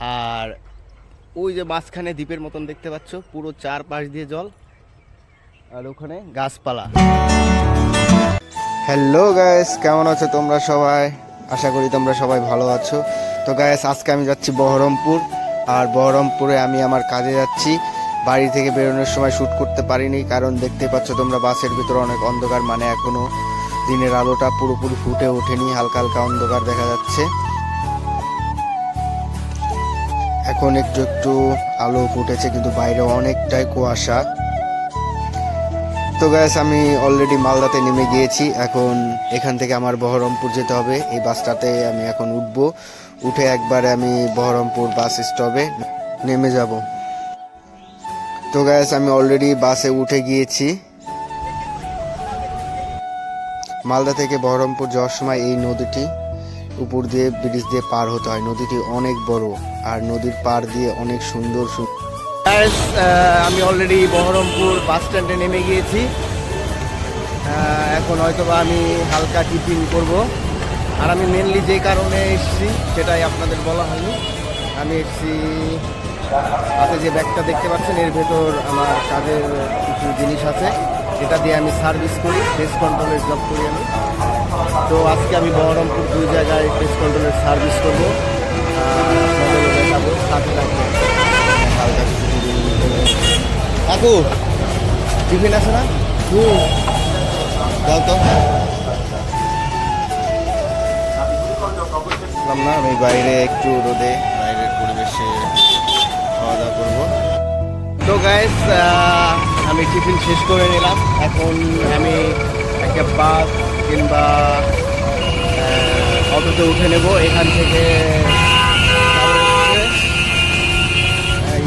আর ওই যে মাঝখানে দ্বীপের মতন দেখতে পাচ্ছ, পুরো চার পাশ দিয়ে জল। আর ওখানে গাছপালা। হ্যালো গায়েস কেমন আছো তোমরা সবাই? আশা করি তোমরা সবাই ভালো আছো। তো গায়েস আজকে আমি যাচ্ছি বহরমপুর। আর বহরমপুরে আমি আমার কাজে যাচ্ছি। বাড়ি থেকে বেরোনোর সময় শ্যুট করতে পারিনি, কারণ দেখতে পাচ্ছ তোমরা বাসের ভিতরে অনেক অন্ধকার মানে এখনও দিনের আলোটা পুরোপুরি ফুটে ওঠেনি, হালকা হালকা অন্ধকার দেখা যাচ্ছে। এখন একটু একটু আলো ফুটেছে, কিন্তু বাইরে অনেকটাই কুয়াশা। তো গ্যাস আমি অলরেডি মালদাতে নেমে গিয়েছি। এখন এখান থেকে আমার বহরমপুর যেতে হবে। এই বাসটাতে আমি এখন উঠবো। উঠে একবারে আমি বহরমপুর বাস স্টপে নেমে যাব। তো গ্যাস আমি অলরেডি বাসে উঠে গিয়েছি। মালদা থেকে বহরমপুর যাওয়ার সময় এই নদীটি উপর দিয়ে ব্রিজ দিয়ে পার হতে হয়। নদীটি অনেক বড় আর নদীর পার দিয়ে অনেক সুন্দর আমি অলরেডি বহরমপুর বাস স্ট্যান্ডে নেমে গিয়েছি। এখন হয়তোবা আমি হালকা টিফিন করব। আর আমি মেনলি যে কারণে এসেছি, সেটাই আপনাদের বলা হয়নি। আমি এসেছি হাতে যে ব্যাগটা দেখতে পাচ্ছেন, এর ভেতর আমার কাজের কিছু জিনিস আছে। এটা দিয়ে আমি সার্ভিস করি টেস্ট কন্ট্রোলের জব করি আমি। তো আজকে আমি বহরমপুর দুই জায়গায় টেস্ট কন্ট্রোলের সার্ভিস করব। কাকু, টিফিন আছে না? দাও না, আমি বাইরে একটু রোদে বাইরের পরিবেশে খাওয়া দাওয়া করব। তো গাইস আমি টিফিন শেষ করে নিলাম। এখন আমি একটা বাস কিংবা অটোতে উঠে নেব। এখান থেকে এই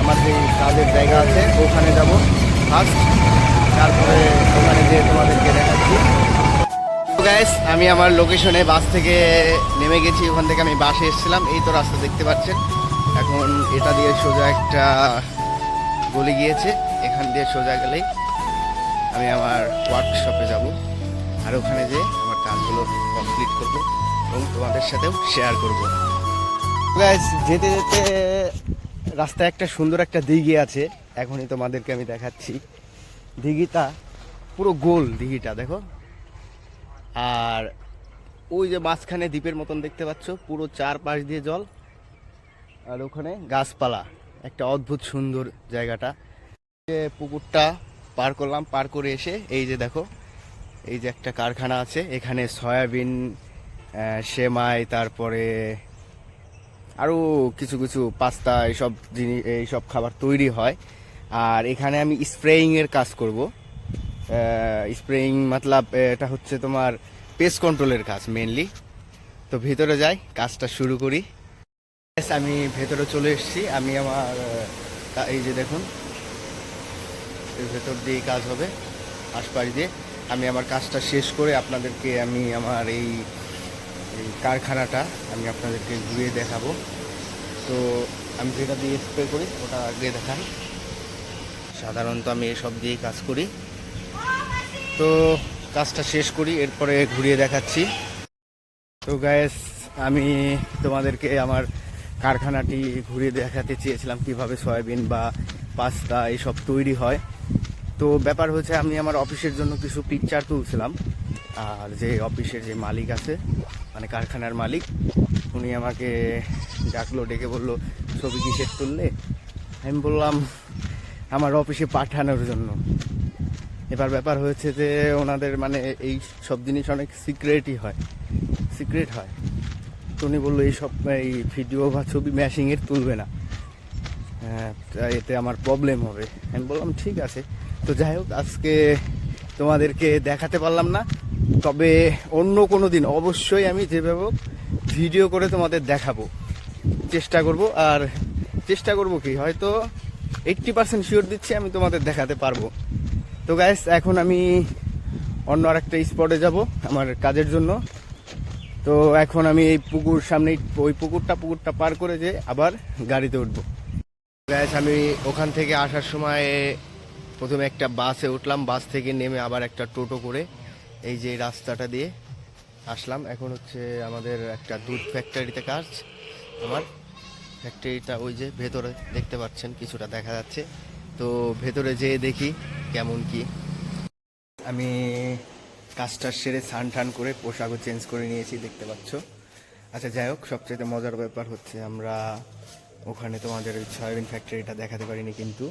আমার যে কাজের জায়গা আছে, ওখানে যাব ফার্স্ট তারপরে ওখানে যেয়ে তোমাদেরকে দেখাচ্ছি। গাইস আমি আমার লোকেশনে বাস থেকে নেমে গেছি। ওখান থেকে আমি বাসে এসেছিলাম। এই তো রাস্তা দেখতে পাচ্ছেন। এখন এটা দিয়ে সোজা একটা গলি গিয়েছে। এখান দিয়ে সোজা গেলেই আমি আমার ওয়ার্কশপে যাব। আর ওখানে যে আমার কাজগুলো কমপ্লিট করব এবং তোমাদের সাথেও শেয়ার করব। যেতে যেতে রাস্তায় একটা সুন্দর একটা দিঘি আছে। এখনই তোমাদেরকে আমি দেখাচ্ছি। দিঘিটা পুরো গোল দিঘিটা, দেখো। আর ওই যে মাঝখানে দ্বীপের মতন দেখতে পাচ্ছ, পুরো চার পাশ দিয়ে জল। আর ওখানে গাছপালা, একটা অদ্ভুত সুন্দর জায়গাটা। যে পুকুরটা পার করলাম, পার করে এসে এই যে দেখো এই যে একটা কারখানা আছে, এখানে সয়াবিন সেমাই, তারপরে আরও কিছু কিছু পাস্তা, এইসব জিনিস, এইসব খাবার তৈরি হয়। আর এখানে আমি স্প্রেয়িংয়ের কাজ করব। স্প্রেয়িং মতলব এটা হচ্ছে তোমার পেস্ট কন্ট্রোলের কাজ মেনলি তো ভেতরে যাই, কাজটা শুরু করি। আমি ভেতরে চলে এসেছি। আমি আমার এই যে দেখুন ভেতর দিয়ে কাজ হবে, আশপাশ দিয়ে। আমি আমার কাজটা শেষ করে আপনাদেরকে আমি আমার এই কারখানাটা আমি আপনাদেরকে ঘুরিয়ে দেখাবো। তো আমি যেটা দিয়ে স্প্রে করি, ওটা আগে দেখান। সাধারণত আমি এসব দিয়েই কাজ করি। তো কাজটা শেষ করি, এরপরে ঘুরিয়ে দেখাচ্ছি। তো গ্যাস আমি তোমাদেরকে আমার কারখানাটি ঘুরিয়ে দেখাতে চেয়েছিলাম কীভাবে সয়াবিন বা পাস্তা এইসব তৈরি হয়। তো ব্যাপার হচ্ছে আমি আমার অফিসের জন্য কিছু পিকচার তুলছিলাম। আর যে অফিসের যে মালিক আছে মানে কারখানার মালিক, উনি আমাকে ডাকলো, ডেকে বলল, ছবি কিসের তুললে? আমি বললাম, আমার অফিসে পাঠানোর জন্য। এবার ব্যাপার হয়েছে যে ওনাদের মানে এই সব জিনিস অনেক সিক্রেটই হয় সিক্রেট হয়। তো উনি বলল, এই সব, এই ভিডিও বা ছবি ম্যাশিংয়ের তুলবে না। এতে আমার প্রবলেম হবে। আমি বললাম, ঠিক আছে। তো যাই হোক, আজকে তোমাদেরকে দেখাতে পারলাম না। তবে অন্য কোনো দিন অবশ্যই আমি যেভাবে ভিডিও করে তোমাদের দেখাবো। চেষ্টা করব। আর চেষ্টা করব কি? হয়তো এইট্টি পার্সেন্ট শিওর দিচ্ছি আমি তোমাদের দেখাতে পারব। তো গ্যাস এখন আমি অন্য আরেকটা স্পটে যাব আমার কাজের জন্য। তো এখন আমি এই পুকুর সামনেই, ওই পুকুরটা পুকুরটা পার করে যে আবার গাড়িতে উঠবো। গ্যাস আমি ওখান থেকে আসার সময় প্রথমে একটা বাসে উঠলাম, বাস থেকে নেমে আবার একটা টোটো করে এই যে রাস্তাটা দিয়ে আসলাম। এখন হচ্ছে আমাদের একটা দুধ ফ্যাক্টরিতে কাজ আমার। ফ্যাক্টরিটা ওই যে ভেতরে দেখতে পাচ্ছেন, কিছুটা দেখা যাচ্ছে। তো ভেতরে যেয়ে দেখি কেমন কি। আমি কাজটা সেরে স্নান টান করে পোশাকও চেঞ্জ করে নিয়েছি, দেখতে পাচ্ছ। আচ্ছা যাই হোক সবচেয়ে মজার ব্যাপার হচ্ছে আমরা ওখানে তোমাদের ওই সয়াবিন ফ্যাক্টরিটা দেখাতে পারিনি কিন্তু।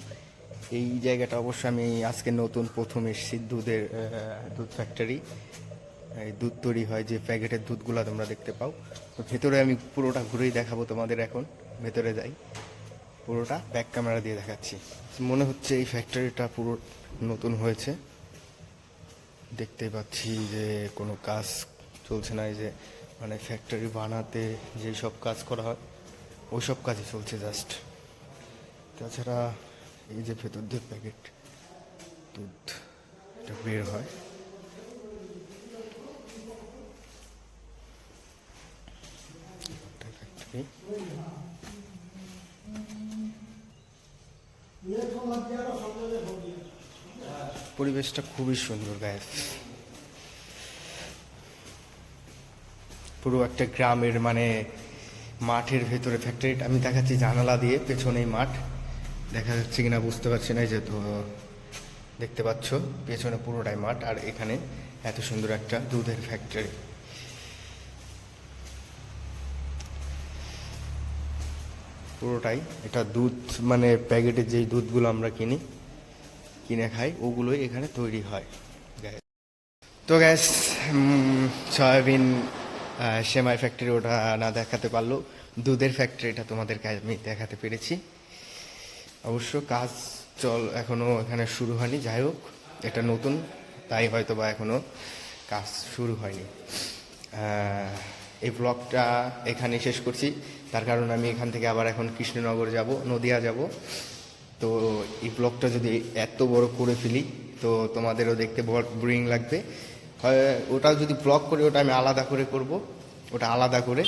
এই জায়গাটা অবশ্য আমি আজকে নতুন প্রথম এসেছি, দুধের দুধ ফ্যাক্টরি এই দুধ তৈরি হয় যে প্যাকেটের দুধগুলো তোমরা দেখতে পাও। তো ভেতরে আমি পুরোটা ঘুরেই দেখাবো তোমাদের এখন, ভেতরে যাই। পুরোটা ব্যাক ক্যামেরা দিয়ে দেখাচ্ছি। মনে হচ্ছে এই ফ্যাক্টরিটা পুরো নতুন হয়েছে। দেখতে পাচ্ছি যে কোনো কাজ চলছে না, এই যে মানে ফ্যাক্টরি বানাতে যেই সব কাজ করা হয়। ওই সব কাজই চলছে জাস্ট তাছাড়া এই যে ভেতর দিয়ে প্যাকেট দুধ, এটা বের হয়। পরিবেশটা খুবই সুন্দর গায়ে পুরো একটা গ্রামের মানে মাঠের ভেতরে ফ্যাক্টরিটা আমি দেখাচ্ছি জানালা দিয়ে, পেছনেই মাঠ। দেখা যাচ্ছে কিনা বুঝতে পারছি না যে তো দেখতে পাচ্ছ, পেছনে পুরোটাই মাঠ, আর এখানে এত সুন্দর একটা দুধের ফ্যাক্টরি পুরোটাই, এটা দুধ মানে প্যাকেটের যেই দুধগুলো আমরা কিনি, কিনে খাই, ওগুলোই এখানে তৈরি হয়। তো গ্যাস সয়াবিন সেমাই ফ্যাক্টরি ওটা না দেখাতে পারল। দুধের ফ্যাক্টরিটা তোমাদেরকে আমি দেখাতে পেরেছি। অবশ্য কাজ চল এখনও এখানে শুরু হয়নি, যাই হোক, এটা নতুন, তাই হয়তো বা এখনও কাজ শুরু হয়নি। এই ব্লগটা এখানে শেষ করছি। তার কারণ আমি এখান থেকে আবার এখন কৃষ্ণনগর যাব, নদিয়া যাব। তো এই ব্লগটা যদি এত বড় করে ফেলি, তো তোমাদেরও দেখতে বোরিং লাগবে। হয়, ওটা যদি ব্লগ করে, ওটা আমি আলাদা করে করব। ওটা আলাদা করে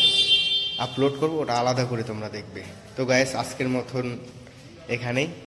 আপলোড করব, ওটা আলাদা করে তোমরা দেখবে। তো গায়েস আজকের মতন এখানেই।